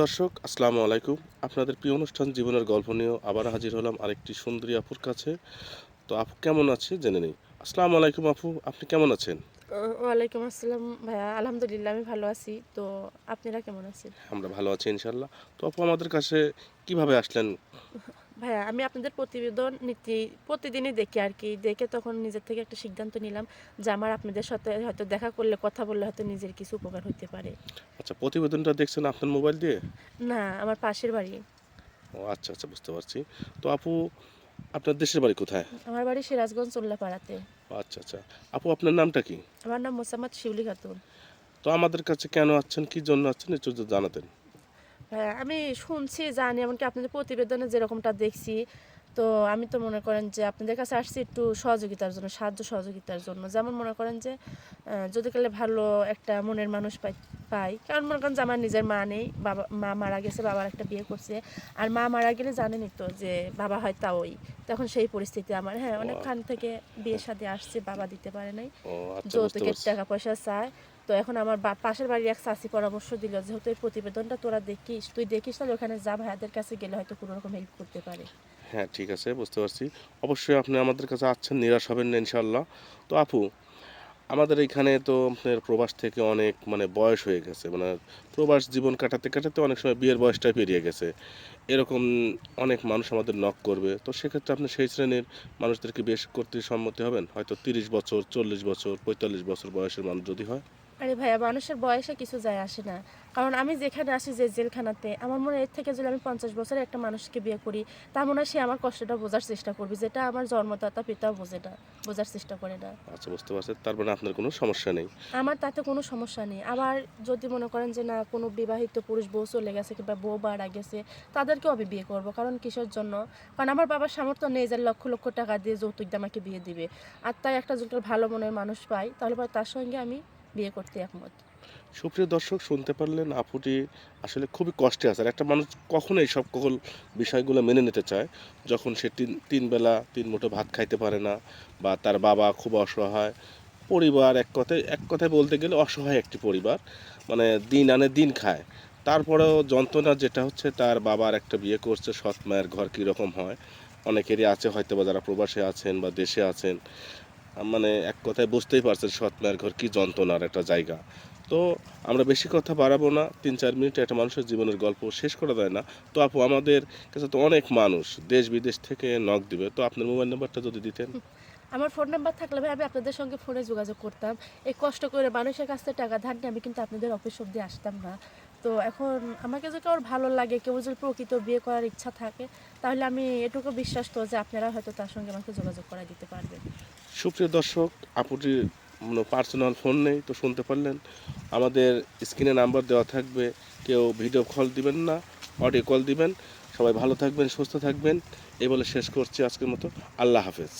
দর্শক আসসালামু আলাইকুম। আপনাদের প্রিয় অনুষ্ঠান জীবনের গল্প নিয়েও আবার হাজির হলাম আরেকটি সুন্দরী আপুর কাছে। তো আপু কেমন আছে জেনে নেই। আসসালামু আলাইকুম আপু আপনি কেমন আছেন? ওয়ালাইকুম আসসালাম ভাইয়া আলহামদুলিল্লাহ আমি ভালো আছি। তো আপনারা কেমন আছেন? আমরা ভালো আছি ইনশাল্লাহ তো আপু আমাদের কাছে কীভাবে আসলেন? ভাইয়া আমি আপনাদের প্রতিবেদন নীতি প্রতিদিনই দেখি আর কি। দেখে তখন নিজের থেকে একটা সিদ্ধান্ত নিলাম যে আমার আপনাদের সাথে হয়তো দেখা করলে কথা বললে হয়তো নিজের কিছু উপকার হতে পারে। আচ্ছা প্রতিবেদনটা দেখছেন আপনার মোবাইল দিয়ে? না আমার পাশের বাড়ি। ও আচ্ছা আচ্ছা বুঝতে পারছি। তো আপু আপনার দেশের বাড়ি কোথায়? আমার বাড়ি সিরাজগঞ্জ চল্লাপাড়াতে। আচ্ছা আচ্ছা। আপু আপনার নামটা কি? আমার নাম মোসাম্মদ শিউলি খাতুন। তো আমাদের কাছে কেন আসছেন কি জন্য আসছেন একটু জানাতেন। আমি শুনছি, জানি, এমনকি আপনাদের প্রতিবেদনে যেরকমটা দেখছি। তো আমি তো মনে করেন যে আপনাদের কাছে আসছি একটু সহযোগিতার জন্য, সাহায্য সহযোগিতার জন্য। যেমন মনে করেন যে যদি কালে ভালো একটা মনের মানুষ পাই। পাই। কারণ মনে করেন যে আমার নিজের মা নেই বাবা মা মারা গেছে বাবার একটা বিয়ে করছে। আর মা মারা গেলে জানেনই তো যে বাবা হয় তা ওই। তখন সেই পরিস্থিতি আমার। হ্যাঁ অনেকখান থেকে বিয়ের সাথে আসছে বাবা দিতে পারে নাই। আচ্ছা যৌতুকের টাকা পয়সা চায়। তো এখন আমার পাশের বাড়ির এক চাষি পরামর্শ দিল যেহেতু এই প্রতিবেদনটা তোরা দেখিস। তুই দেখিস তাহলে ওখানে যা ভাইয়াদের কাছে গেলে হয়তো কোনো রকম হেল্প করতে পারে। হ্যাঁ ঠিক আছে বুঝতে পারছি। অবশ্যই আপনি আমাদের কাছে আসছেন নিরাশ হবেন না ইনশাল্লাহ তো আপু আমাদের এখানে তো আপনার প্রবাস থেকে অনেক মানে বয়স হয়ে গেছে। মানে প্রবাস জীবন কাটাতে কাটাতে অনেক সময় বিয়ের বয়সটা পেরিয়ে গেছে। এরকম অনেক মানুষ আমাদের নক করবে। তো সেক্ষেত্রে আপনি সেই শ্রেণির মানুষদেরকে বেশ করতে সম্মতি হবেন। হয়তো তিরিশ বছর, চল্লিশ বছর, পঁয়তাল্লিশ বছর বয়সের মানুষ যদি হয়। আরে ভাইয়া মানুষের বয়সে কিছু যায় আসে না। কারণ আমি যেখানে আসি যে জেলখানাতে আমার মনে হয় এর থেকে যদি আমি পঞ্চাশ বছরের একটা মানুষকে বিয়ে করি তার মনে হয় সে আমার কষ্টটা বোঝার চেষ্টা করবে যেটা আমার জন্মদাতা পিতাও বোঝে না বোঝার চেষ্টা করে না। আচ্ছা বুঝতে পারছেন তার মানে আপনার কোনো সমস্যা নেই? আমার তাতে কোনো সমস্যা নেই। আবার যদি মনে করেন যে না কোনো বিবাহিত পুরুষ বউ চলে গেছে কিংবা বউ মারা গেছে তাদেরকেও আমি বিয়ে করব কারণ কিসের জন্য? কারণ আমার বাবার সামর্থ্য নেই যে লক্ষ লক্ষ টাকা দিয়ে যৌতুক দিয়ে আমাকে বিয়ে দিবে। আর তাই একটা যদি ভালো মনের মানুষ পাই তাহলে পরে তার সঙ্গে আমি বিয়ে করতে একমত। সুপ্রিয় দর্শক, শুনতে পারলেন আপুটি আসলে খুবই কষ্টে আছে। আর একটা মানুষ কখনো এই সব সকল বিষয়গুলো মেনে নিতে চায়, যখন সে তিন তিন বেলা তিন মুঠো ভাত খাইতে পারে না বা তার বাবা খুব অসহায়। পরিবার এক কথায় এক কথায় বলতে গেলে অসহায় একটি পরিবার। মানে দিন আনে দিন খায়। তারপরেও যন্ত্রণা যেটা হচ্ছে, তার বাবার একটা বিয়ে করছে, সৎ মায়ের ঘর কীরকম হয়, অনেকেরই আছে হয়তো বা যারা প্রবাসে আছেন বা দেশে আছেন। মানে এক কথায় বুঝতেই পারছেন সৎ মায়ের ঘর কী যন্ত্রণার একটা জায়গা। তো আমরা বেশি কথা বাড়াবো না, তিন চার মিনিটে একটা মানুষের জীবনের গল্প শেষ করা যায় না। তো আপু, আমাদের কাছে তো অনেক মানুষ, দেশ বিদেশ থেকে নক দিবে। তো আপনার মোবাইল নাম্বারটা যদি দিতেন। আমার ফোন নাম্বার থাকলে ভাই, আমি আপনাদের সঙ্গে ফোনে যোগাযোগ করতাম। এই কষ্ট করে মানুষের কাছ থেকে টাকা ধার নিয়ে আমি কিন্তু আপনাদের অফিস অব্দি আসতাম না। তো এখন আমাকে যদি কারোর ভালো লাগে, কেউ যদি প্রকৃত বিয়ে করার ইচ্ছা থাকে, তাহলে আমি এটুকু বিশ্বাস তো যে আপনারা হয়তো তার সঙ্গে আমাকে যোগাযোগ করা দিতে পারবেন। সুপ্রিয় দর্শক আপুটির পার্সোনাল ফোন নেই তো শুনতে পারলেন। আমাদের স্ক্রিনে নাম্বার দেওয়া থাকবে, কেউ ভিডিও কল দিবেন না অডিও কল দিবেন। সবাই ভালো থাকবেন, সুস্থ থাকবেন। এই বলে শেষ করছি আজকের মতো। আল্লাহ হাফেজ।